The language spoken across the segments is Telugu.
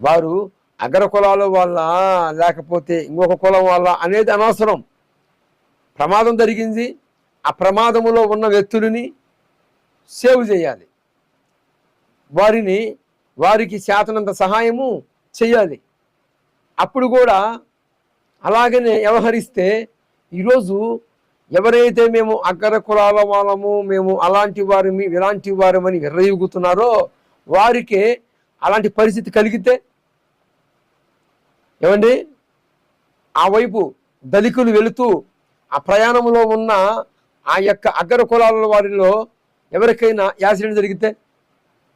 వారు అగ్ర కులాల వల్ల లేకపోతే ఇంకొక కులం వల్ల అనేది అనవసరం. ప్రమాదం జరిగింది. ఆ ప్రమాదములో ఉన్న వ్యక్తులని సేవ్ చేయాలి. వారిని వారికి చేతనంత సహాయము చేయాలి. అప్పుడు కూడా అలాగనే వ్యవహరిస్తే ఈరోజు ఎవరైతే మేము అగ్ర కులాల వాళ్ళము మేము అలాంటి వారిని ఇలాంటి వారమని విర్రయుగుతున్నారో వారికే అలాంటి పరిస్థితి కలిగితే ఏమండి? ఆ వైపు దళికులు వెళుతూ ఆ ప్రయాణంలో ఉన్న ఆ యొక్క అగ్ర కులాల వారిలో ఎవరికైనా యాక్సిడెంట్ జరిగితే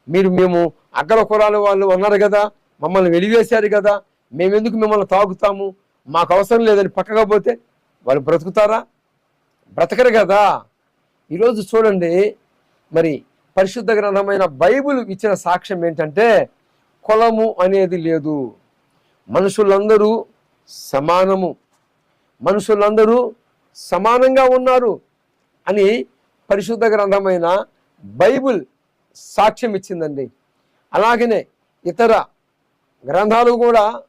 మీరు మేము అగ్ర కులాల వాళ్ళు ఉన్నారు కదా మమ్మల్ని వెలివేశారు కదా మేమెందుకు మిమ్మల్ని తాగుతాము మాకు అవసరం లేదని పక్కగా పోతే వాళ్ళు బ్రతుకుతారా? బ్రతకరు కదా. ఈరోజు చూడండి మరి పరిశుద్ధ గ్రంథమైన బైబిల్ ఇచ్చిన సాక్ష్యం ఏంటంటే కులము అనేది లేదు. మనుషులందరూ సమానము. మనుషులందరూ సమానంగా ఉన్నారు అని పరిశుద్ధ గ్రంథమైన బైబిల్ సాక్ష్యం ఇచ్చిందండి. అలాగనే ఇతర గ్రంథాలు కూడా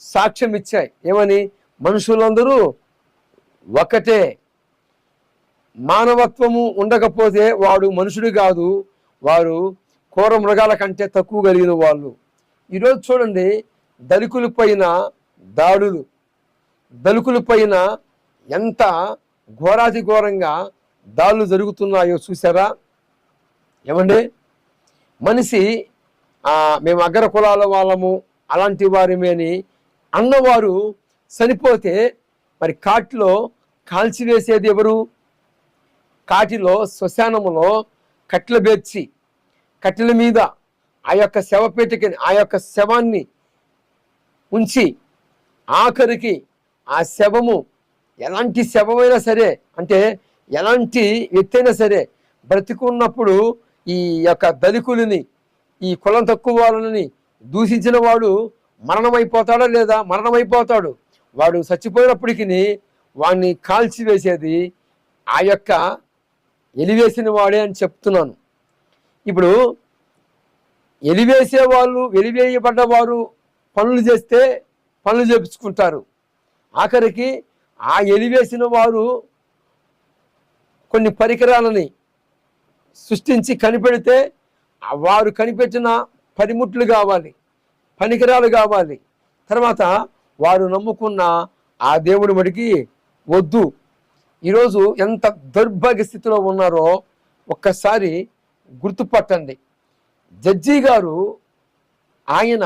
సాక్ష్యం ఇచ్చాయి. ఏమని? మనుషులందరూ ఒకటే. మానవత్వము ఉండకపోతే వాడు మనుషుడు కాదు. వారు కోర మృగాల కంటే తక్కువ కలిగిన వాళ్ళు. ఈరోజు చూడండి దళికులపైన దాడులు దళికులపైన ఎంత ఘోరాతి ఘోరంగా దాడులు జరుగుతున్నాయో చూసారా ఏమండి? మనిషి మేము అగ్ర కులాల వాళ్ళము అలాంటి వారిమేని అన్నవారు చనిపోతే మరి కాటిలో కాల్చివేసేది ఎవరు? కాటిలో శ్మశానములో కట్టెలు బేర్చి కట్టెల మీద ఆ యొక్క శవపేటికని ఆ యొక్క శవాన్ని ఉంచి ఆఖరికి ఆ శవము ఎలాంటి శవమైనా సరే అంటే ఎలాంటి వ్యక్తి అయినా సరే బ్రతికున్నప్పుడు ఈ యొక్క దళికులని ఈ కులం తక్కువ వాళ్ళని దూషించిన వాడు మరణమైపోతాడా లేదా మరణమైపోతాడు? వాడు చచ్చిపోయినప్పటికీ వాడిని కాల్చివేసేది ఆ యొక్క ఎలివేసిన వాడే అని చెప్తున్నాను. ఇప్పుడు ఎలివేసే వాళ్ళు వెలివేయబడ్డ వారు పనులు చేస్తే పనులు చేపించుకుంటారు. ఆఖరికి ఆ ఎలివేసిన వారు కొన్ని పరికరాలని సృష్టించి కనిపెడితే వారు కనిపెట్టిన పనిముట్లు కావాలి పనికిరాలు కావాలి. తర్వాత వారు నమ్ముకున్న ఆ దేవుడి మడికి వద్దు. ఈరోజు ఎంత దౌర్భాగ్య స్థితిలో ఉన్నారో ఒక్కసారి గుర్తుపట్టండి. జడ్జి గారు ఆయన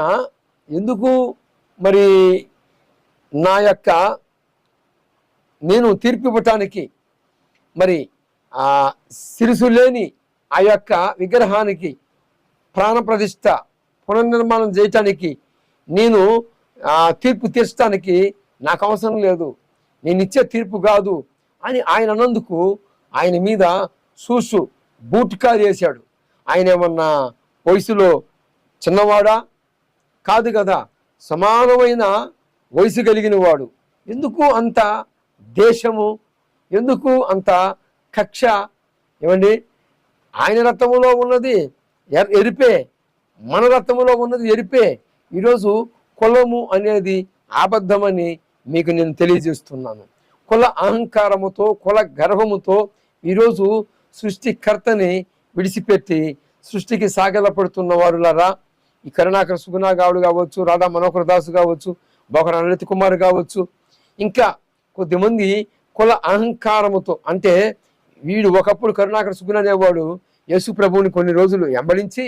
ఎందుకు మరి నా యొక్క నేను తీర్పు ఇవ్వటానికి మరి ఆ సిరుసు లేని ఆ యొక్క విగ్రహానికి ప్రాణప్రతిష్ఠ పునర్నిర్మాణం చేయటానికి నేను ఆ, తీర్పు తీర్చడానికి నాకు అవసరం లేదు. నేను ఇచ్చే తీర్పు కాదు అని ఆయన అన్నందుకు ఆయన మీద సూసు బూట్కా చేశాడు ఆయన ఏమన్నా వయసులో చిన్నవాడా? కాదు కదా సమానమైన వయసు కలిగిన వాడు. ఎందుకు అంత దేశము? ఎందుకు అంత కక్ష? ఏమండి? ఆయన రక్తములో ఉన్నది ఎర్- ఎరిపే. మన రక్తములో ఉన్నది ఎరిపే. ఈరోజు కులము అనేది అబద్ధమని మీకు నేను తెలియజేస్తున్నాను. కుల అహంకారముతో కుల గర్వముతో ఈరోజు సృష్టికర్తని విడిచిపెట్టి సృష్టికి సాగలపడుతున్న వారులారా ఈ కరుణాకర సుగుణా గావుడు కావచ్చు రాధా మనోహర్ దాసు కావచ్చు బొకర అనిత కుమార్ కావచ్చు ఇంకా కొద్దిమంది కుల అహంకారముతో అంటే వీడు ఒకప్పుడు కరుణాకర సుగుణ అనేవాడు యేసు ప్రభువుని కొన్ని రోజులు ఎంబడించి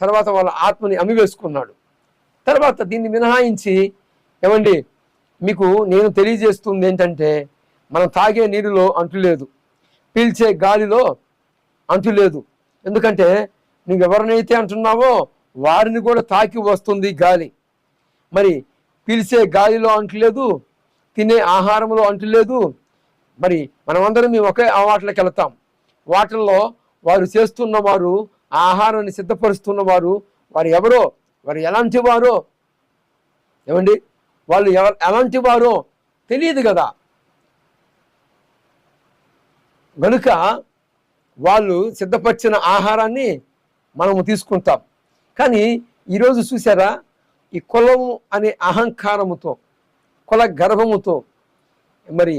తర్వాత వాళ్ళ ఆత్మని అమ్మివేసుకున్నాడు. తర్వాత దీన్ని మినహాయించి ఏమండి మీకు నేను తెలియజేస్తుంది ఏంటంటే మనం తాగే నీరులో అంటు లేదు పీల్చే గాలిలో అంటు లేదు. ఎందుకంటే నువ్వు ఎవరినైతే అంటున్నావో వారిని కూడా తాకి వస్తుంది గాలి. మరి పిలిచే గాలిలో అంటలేదు తినే ఆహారంలో అంటలేదు. మరి మనమందరం మేము ఒకే వాటిలోకి వెళ్తాం. వాటిల్లో వారు చేస్తున్న వారు ఆ ఆహారాన్ని సిద్ధపరుస్తున్న వారు వారు ఎవరో వారు ఎలాంటి వారో ఏమండి? వాళ్ళు ఎవరు ఎలాంటి వారో తెలియదు కదా. కనుక వాళ్ళు సిద్ధపరిచిన ఆహారాన్ని మనము తీసుకుంటాం. కానీ ఈరోజు చూసారా ఈ కులము అనే అహంకారముతో కుల గర్భముతో మరి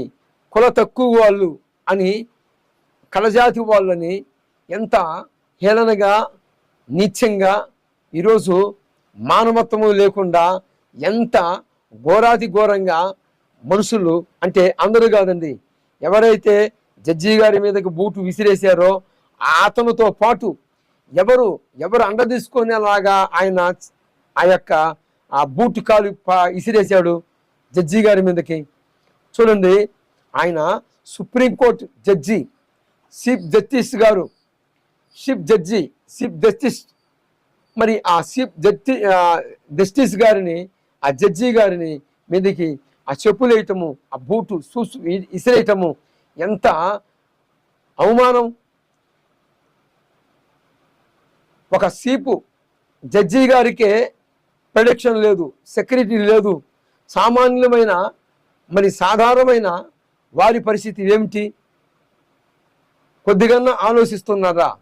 కుల తక్కువ వాళ్ళు అని కలజాతి వాళ్ళని ఎంత హేళనగా నీచంగా ఈరోజు మానవత్వము లేకుండా ఎంత ఘోరాతి ఘోరంగా మనుషులు అంటే అందరూ కాదండి. ఎవరైతే జడ్జి గారి మీదకి బూటు విసిరేశారో అతనితో పాటు ఎవరు ఎవరు అండ తీసుకునేలాగా ఆయన ఆ యొక్క ఆ బూటు కాలు ఇసిరేసాడు జడ్జి గారి మీదకి. చూడండి ఆయన supreme court judge chief justice గారు చీఫ్ జడ్జి చీఫ్ జస్టిస్ మరి ఆ చీఫ్ జడ్జి జస్టిస్ గారిని ఆ జడ్జి గారిని మీదకి ఆ చెప్పులు వేయటము ఆ బూటు సూసు ఇసిరేయటము ఎంత అవమానం ఒక సీపు జడ్జి గారికే ప్రొడక్షన్ లేదు సెక్యూరిటీ లేదు. సామాన్యమైన మరి సాధారణమైన వారి పరిస్థితి ఏమిటి? కొద్దిగా ఆలోచిస్తున్నారా?